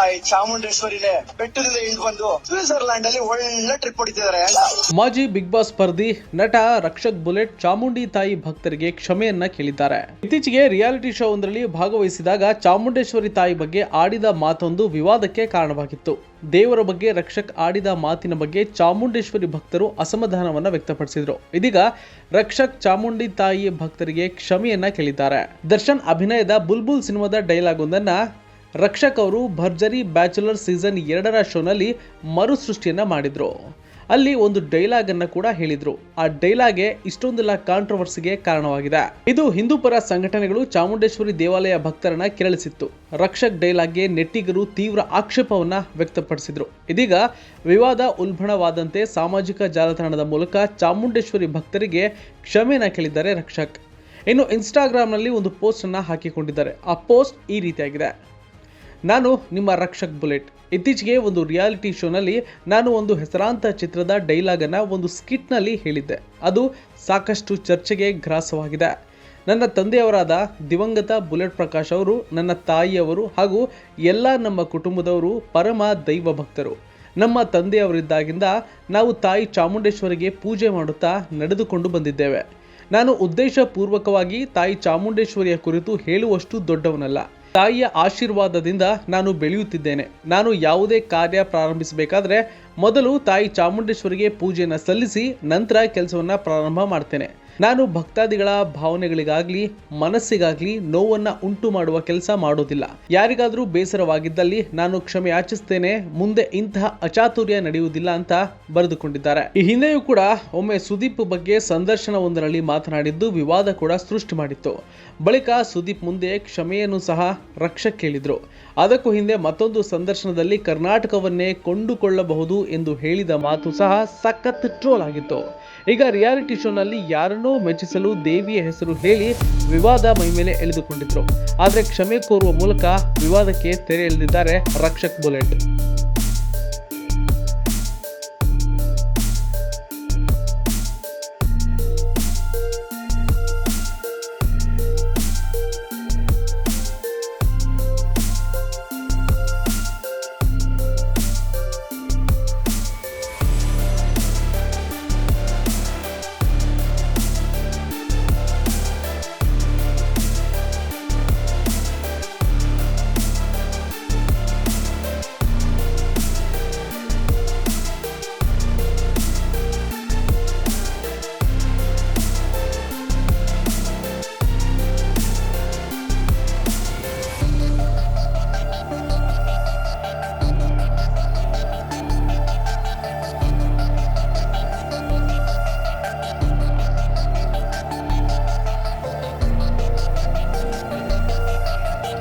ತಾಯಿ ಚಾಮುಂಡೇಶ್ವರಿನೇ ಬೆಟ್ಟದಿಂದ ಇಳಿದು ಬಂದು ಸ್ವಿಟ್ಜರ್ಲ್ಯಾಂಡ್ ಅಲ್ಲಿ ಒಳ್ಳೆ ಟ್ರಿಪ್ ಹೊಡಿತಿದ್ದಾರೆ ಮಾಜಿ ಬಿಗ್ ಬಾಸ್ ಸ್ಪರ್ಧಿ ನಟ ರಕ್ಷಕ್ ಬುಲೆಟ್ ಚಾಮುಂಡಿ ತಾಯಿ ಭಕ್ತರಿಗೆ ಕ್ಷಮೆಯನ್ನ ಕೇಳಿದ್ದಾರೆ. ಇತ್ತೀಚೆಗೆ ರಿಯಾಲಿಟಿ ಶೋ ಒಂದರಲ್ಲಿ ಭಾಗವಹಿಸಿದಾಗ ಚಾಮುಂಡೇಶ್ವರಿ ತಾಯಿ ಬಗ್ಗೆ ಆಡಿದ ಮಾತೊಂದು ವಿವಾದಕ್ಕೆ ಕಾರಣವಾಗಿತ್ತು. ದೇವರ ಬಗ್ಗೆ ರಕ್ಷಕ್ ಆಡಿದ ಮಾತಿನ ಬಗ್ಗೆ ಚಾಮುಂಡೇಶ್ವರಿ ಭಕ್ತರು ಅಸಮಾಧಾನವನ್ನ ವ್ಯಕ್ತಪಡಿಸಿದ್ರು. ಇದೀಗ ರಕ್ಷಕ್ ಚಾಮುಂಡಿ ತಾಯಿ ಭಕ್ತರಿಗೆ ಕ್ಷಮೆಯನ್ನ ಕೇಳಿದ್ದಾರೆ. ದರ್ಶನ್ ಅಭಿನಯದ ಬುಲ್ಬುಲ್ ಸಿನಿಮಾದ ಡೈಲಾಗ್ ಒಂದನ್ನ ರಕ್ಷಕ್ ಅವರು ಭರ್ಜರಿ ಬ್ಯಾಚುಲರ್ ಸೀಸನ್ ಎರಡರ ಶೋನಲ್ಲಿ ಮರುಸೃಷ್ಟಿಯನ್ನು ಮಾಡಿದ್ರು. ಅಲ್ಲಿ ಒಂದು ಡೈಲಾಗ್ ಅನ್ನ ಕೂಡ ಹೇಳಿದ್ರು. ಆ ಡೈಲಾಗೆ ಇಷ್ಟೊಂದೆಲ್ಲ ಕಾಂಟ್ರವರ್ಸಿಗೆ ಕಾರಣವಾಗಿದೆ. ಇದು ಹಿಂದೂ ಪರ ಸಂಘಟನೆಗಳು ಚಾಮುಂಡೇಶ್ವರಿ ದೇವಾಲಯ ಭಕ್ತರನ್ನ ಕೆರಳಿಸಿತ್ತು. ರಕ್ಷಕ್ ಡೈಲಾಗ್ಗೆ ನೆಟ್ಟಿಗರು ತೀವ್ರ ಆಕ್ಷೇಪವನ್ನ ವ್ಯಕ್ತಪಡಿಸಿದ್ರು. ಇದೀಗ ವಿವಾದ ಉಲ್ಬಣವಾದಂತೆ ಸಾಮಾಜಿಕ ಜಾಲತಾಣದ ಮೂಲಕ ಚಾಮುಂಡೇಶ್ವರಿ ಭಕ್ತರಿಗೆ ಕ್ಷಮೆನ ಕೇಳಿದ್ದಾರೆ ರಕ್ಷಕ್. ಇನ್ನು ಇನ್ಸ್ಟಾಗ್ರಾಮ್ನಲ್ಲಿ ಒಂದು ಪೋಸ್ಟ್ ಅನ್ನ ಹಾಕಿಕೊಂಡಿದ್ದಾರೆ. ಆ ಪೋಸ್ಟ್ ಈ ರೀತಿಯಾಗಿದೆ. ನಾನು ನಿಮ್ಮ ರಕ್ಷಕ್ ಬುಲೆಟ್. ಇತ್ತೀಚೆಗೆ ಒಂದು ರಿಯಾಲಿಟಿ ಶೋನಲ್ಲಿ ನಾನು ಒಂದು ಹೆಸರಾಂತ ಚಿತ್ರದ ಡೈಲಾಗನ್ನು ಒಂದು ಸ್ಕಿಟ್ನಲ್ಲಿ ಹೇಳಿದ್ದೆ. ಅದು ಸಾಕಷ್ಟು ಚರ್ಚೆಗೆ ಗ್ರಾಸವಾಗಿದೆ. ನನ್ನ ತಂದೆಯವರಾದ ದಿವಂಗತ ಬುಲೆಟ್ ಪ್ರಕಾಶ್ ಅವರು, ನನ್ನ ತಾಯಿಯವರು ಹಾಗೂ ಎಲ್ಲ ನಮ್ಮ ಕುಟುಂಬದವರು ಪರಮ ದೈವ ಭಕ್ತರು. ನಮ್ಮ ತಂದೆಯವರಿದ್ದಾಗಿಂದ ನಾವು ತಾಯಿ ಚಾಮುಂಡೇಶ್ವರಿಗೆ ಪೂಜೆ ಮಾಡುತ್ತಾ ನಡೆದುಕೊಂಡು ಬಂದಿದ್ದೇವೆ. ನಾನು ಉದ್ದೇಶಪೂರ್ವಕವಾಗಿ ತಾಯಿ ಚಾಮುಂಡೇಶ್ವರಿಯ ಕುರಿತು ಹೇಳುವಷ್ಟು ದೊಡ್ಡವನಲ್ಲ. ತಾಯಿಯ ಆಶೀರ್ವಾದದಿಂದ ನಾನು ಬೆಳೆಯುತ್ತಿದ್ದೇನೆ. ನಾನು ಯಾವುದೇ ಕಾರ್ಯ ಪ್ರಾರಂಭಿಸಬೇಕಾದ್ರೆ ಮೊದಲು ತಾಯಿ ಚಾಮುಂಡೇಶ್ವರಿಗೆ ಪೂಜೆಯನ್ನು ಸಲ್ಲಿಸಿ ನಂತರ ಕೆಲಸವನ್ನು ಪ್ರಾರಂಭ ಮಾಡ್ತೇನೆ. ನಾನು ಭಕ್ತಾದಿಗಳ ಭಾವನೆಗಳಿಗಾಗ್ಲಿ, ಮನಸ್ಸಿಗಾಗ್ಲಿ ನೋವನ್ನ ಉಂಟು ಮಾಡುವ ಕೆಲಸ ಮಾಡೋದಿಲ್ಲ. ಯಾರಿಗಾದರೂ ಬೇಸರವಾಗಿದ್ದಲ್ಲಿ ನಾನು ಕ್ಷಮೆ ಯಾಚಿಸ್ತೇನೆ, ಮುಂದೆ ಇಂತಹ ಅಚಾತುರ್ಯ ನಡೆಯುವುದಿಲ್ಲ ಅಂತ ಬರೆದುಕೊಂಡಿದ್ದಾರೆ. ಈ ಹಿಂದೆಯೂ ಕೂಡ ಒಮ್ಮೆ ಸುದೀಪ್ ಬಗ್ಗೆ ಸಂದರ್ಶನವೊಂದರಲ್ಲಿ ಮಾತನಾಡಿದ್ದು ವಿವಾದ ಕೂಡ ಸೃಷ್ಟಿ ಮಾಡಿತ್ತು. ಬಳಿಕ ಸುದೀಪ್ ಮುಂದೆ ಕ್ಷಮೆಯನ್ನು ಸಹ ರಕ್ಷ ಕೇಳಿದ್ರು. ಅದಕ್ಕೂ ಹಿಂದೆ ಮತ್ತೊಂದು ಸಂದರ್ಶನದಲ್ಲಿ ಕರ್ನಾಟಕವನ್ನೇ ಕೊಂಡುಕೊಳ್ಳಬಹುದು ಎಂದು ಹೇಳಿದ ಮಾತು ಸಹ ಸಖತ್ ಟ್ರೋಲ್ ಆಗಿತ್ತು. ಈಗ ರಿಯಾಲಿಟಿ ಶೋನಲ್ಲಿ ಯಾರನ್ನೋ ಮೆಚ್ಚಿಸಲು ದೇವಿಯ ಹೆಸರು ಹೇಳಿ ವಿವಾದ ಮೈಮೇಲೆ ಎಳೆದುಕೊಂಡಿದ್ರು. ಆದರೆ ಕ್ಷಮೆ ಕೋರುವ ಮೂಲಕ ವಿವಾದಕ್ಕೆ ತೆರೆ ಎಳೆದಿದ್ದಾರೆ ರಕ್ಷಕ್ ಬುಲೆಟ್.